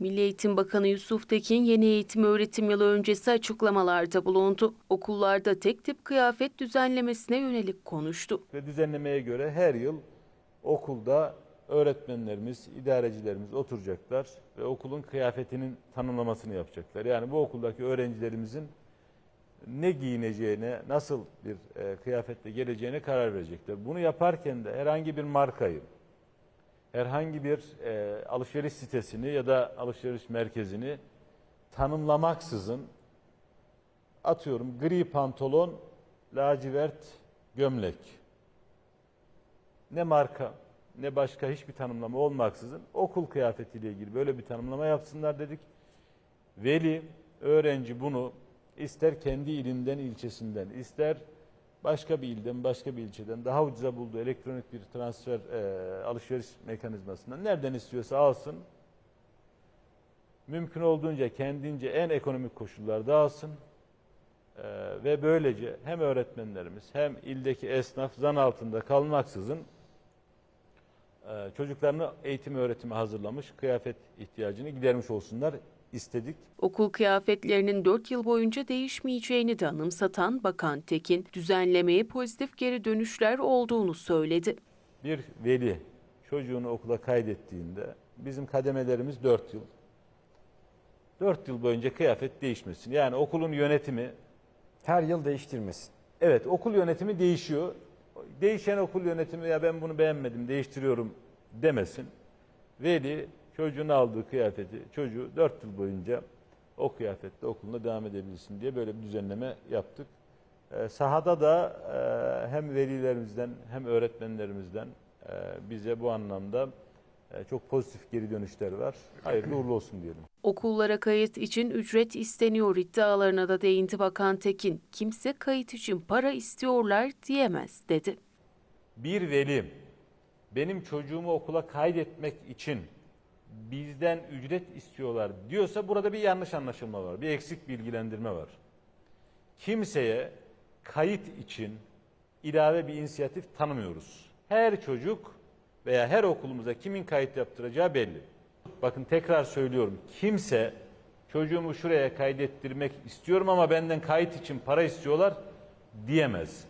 Milli Eğitim Bakanı Yusuf Tekin yeni eğitim öğretim yılı öncesi açıklamalarda bulundu. Okullarda tek tip kıyafet düzenlemesine yönelik konuştu. Ve düzenlemeye göre her yıl okulda öğretmenlerimiz, idarecilerimiz oturacaklar ve okulun kıyafetinin tanımlamasını yapacaklar. Yani bu okuldaki öğrencilerimizin ne giyineceğine, nasıl bir e, kıyafetle geleceğine karar verecekler. Bunu yaparken de herhangi bir markayı, herhangi bir e, alışveriş sitesini ya da alışveriş merkezini tanımlamaksızın atıyorum gri pantolon, lacivert gömlek. Ne marka ne başka hiçbir tanımlama olmaksızın okul kıyafetiyle ilgili böyle bir tanımlama yapsınlar dedik. Veli, öğrenci bunu ister kendi ilinden, ilçesinden, ister başka bir ilden, başka bir ilçeden daha ucuza bulduğu elektronik bir transfer e, alışveriş mekanizmasından nereden istiyorsa alsın. Mümkün olduğunca kendince en ekonomik koşullarda alsın. Ee, ve böylece hem öğretmenlerimiz hem ildeki esnaf zan altında kalmaksızın e, çocuklarını eğitim öğretime hazırlamış, kıyafet ihtiyacını gidermiş olsunlar istedik. Okul kıyafetlerinin 4 yıl boyunca değişmeyeceğini de anımsatan Bakan Tekin, düzenlemeye pozitif geri dönüşler olduğunu söyledi. Bir veli çocuğunu okula kaydettiğinde bizim kademelerimiz 4 yıl. 4 yıl boyunca kıyafet değişmesin. Yani okulun yönetimi Her yıl değiştirmesin. Evet okul yönetimi değişiyor. Değişen okul yönetimi ya ben bunu beğenmedim değiştiriyorum demesin. Veli çocuğun aldığı kıyafeti çocuğu 4 yıl boyunca o kıyafetle okuluna devam edebilsin diye böyle bir düzenleme yaptık. Ee, sahada da e, hem velilerimizden hem öğretmenlerimizden e, bize bu anlamda e, çok pozitif geri dönüşler var. Hayırlı uğurlu olsun diyelim. Okullara kayıt için ücret isteniyor iddialarına da değindi Bakan Tekin. Kimse kayıt için para istiyorlar diyemez dedi. bir veli benim çocuğumu okula kaydetmek için bizden ücret istiyorlar diyorsa burada bir yanlış anlaşılma var. Bir eksik bilgilendirme var. Kimseye kayıt için ilave bir inisiyatif tanımıyoruz. Her çocuk veya her okulumuza kimin kayıt yaptıracağı belli. Bakın tekrar söylüyorum. Kimse çocuğumu şuraya kaydettirmek istiyorum ama benden kayıt için para istiyorlar diyemez.